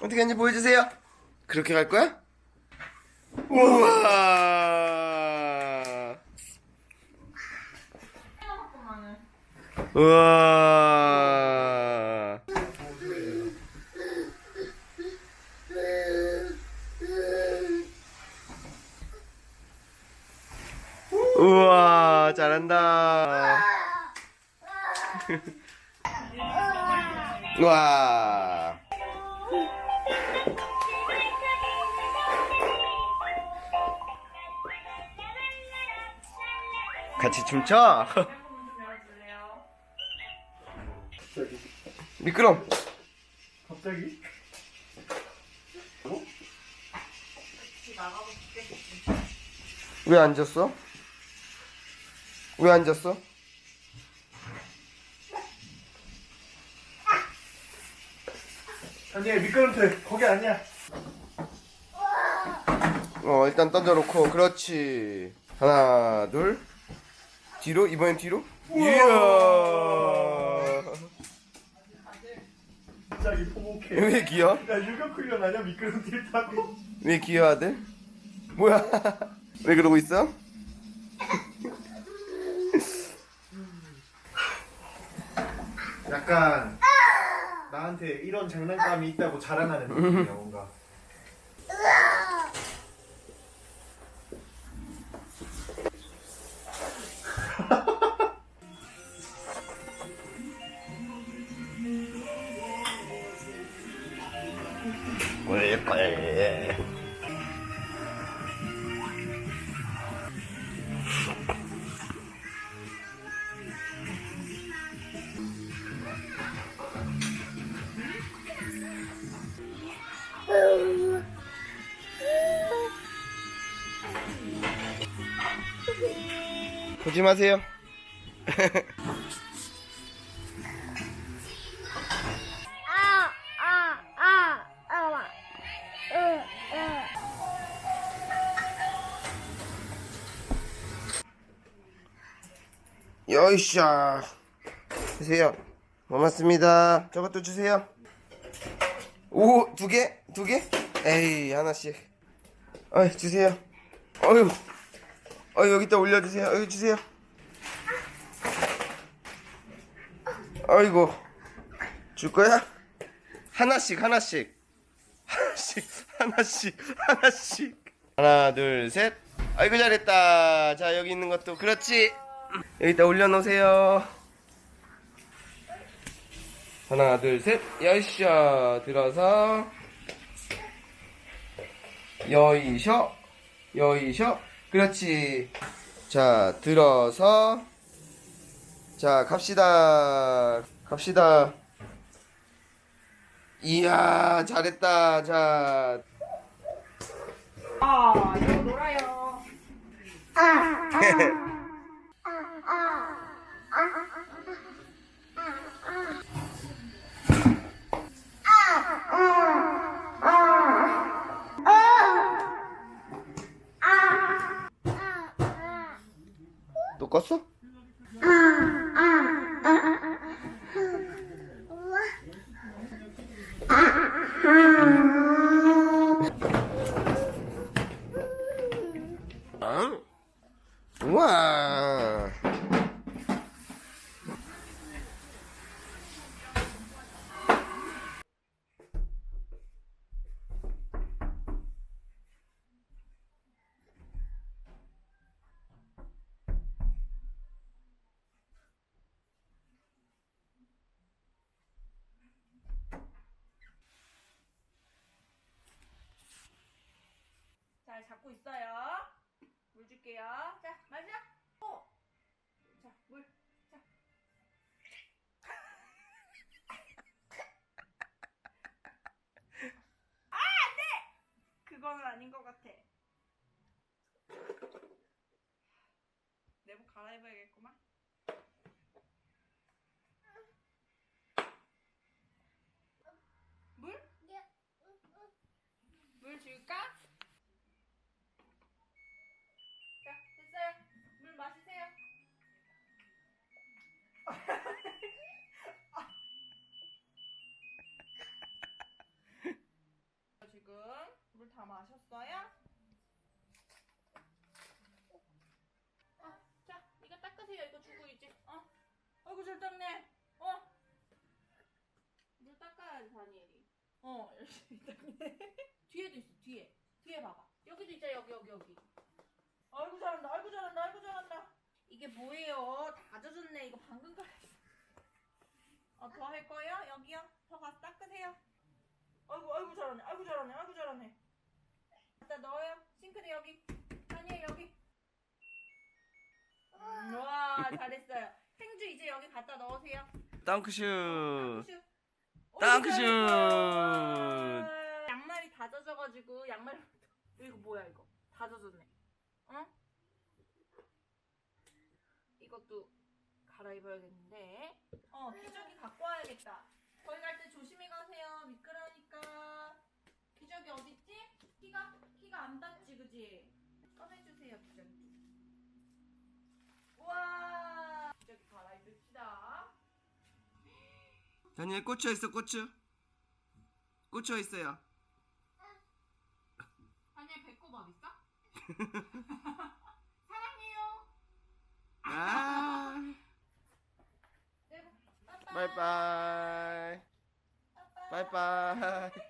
어떻게 하는지 보여주세요. 그렇게 갈 거야? 우와. 우와. 우와, 잘한다. 우와. 같이 춤춰? 미끄럼. 갑자기? 왜 앉았어? 왜 앉았어? 아니야 미끄럼틀. 거기 아니야. 어 일단 던져놓고. 그렇지. 하나 둘. 뒤로? 이번엔 뒤로? 이야. 갑자기 포목해. 왜 귀여워? 야 유격 훈련 아니야? 미끄럼틀 타고. 왜 귀여워 아들? 뭐야? 왜 그러고 있어? 약간 나한테 이런 장난감이 있다고 자랑하는 느낌이야 뭔가 보지 마세요. 아. 여이샤 주세요 고맙습니다 저것도 주세요 오 두 개? 두 개? 에이 하나씩 어이 주세요 어휴 어 여기다 올려주세요 여기 주세요 아이고 줄 거야? 하나씩 하나씩 하나씩 하나씩 하나씩 하나 둘 셋 아이고 잘했다 자 여기 있는 것도 그렇지 여기다 올려놓으세요. 하나, 둘, 셋. 여이쇼. 들어서. 여이쇼. 여이쇼. 그렇지. 자, 들어서. 자, 갑시다. 갑시다. 이야, 잘했다. 자. 아, 이거 놀아요. 또 잡고 있어요. 물 줄게요. 자, 마셔. 어. 자, 물. 자. 아, 안 돼! 그거는 아닌 것 같아. 내복 갈아입어야겠구만. 물? 물 줄까? 물 닦네. 어. 물 닦아야지 다니엘이. 어 열심히 닦네. 뒤에도 있어 뒤에. 뒤에 봐봐. 여기도 있자 여기 여기 여기. 아이고 잘한다. 아이고 잘한다. 아이고 잘한다. 이게 뭐예요? 다 젖었네. 이거 방금 갈았어. 어, 더 할 거예요? 여기요? 더 가서 닦으세요. 아이고, 아이고 잘하네. 아이고 잘하네. 아이고 잘하네. 갖다 넣어요. 싱크대 여기. 다니엘 여기. 음, 와, 여기 갖다 넣으세요. 땅크슛. 땅크슛. 양말이 다 젖어가지고 양말 이거 뭐야 이거 다 젖었네. 어? 이것도 갈아입어야겠는데. 어 기저귀 갖고 와야겠다. 거기 갈 때 조심히 가세요. 미끄러니까. 기저귀 어딨지? 키가 키가 안 닿지 그지? 꺼내주세요 기저귀. 우와. 기저귀 갈아입읍시다. 다니엘 꽂혀 있어 꽂혀. 꽂혀 있어요. 아니야 배꼽 있어? 사랑해요. 아. 네. 바이바이. 바이바이.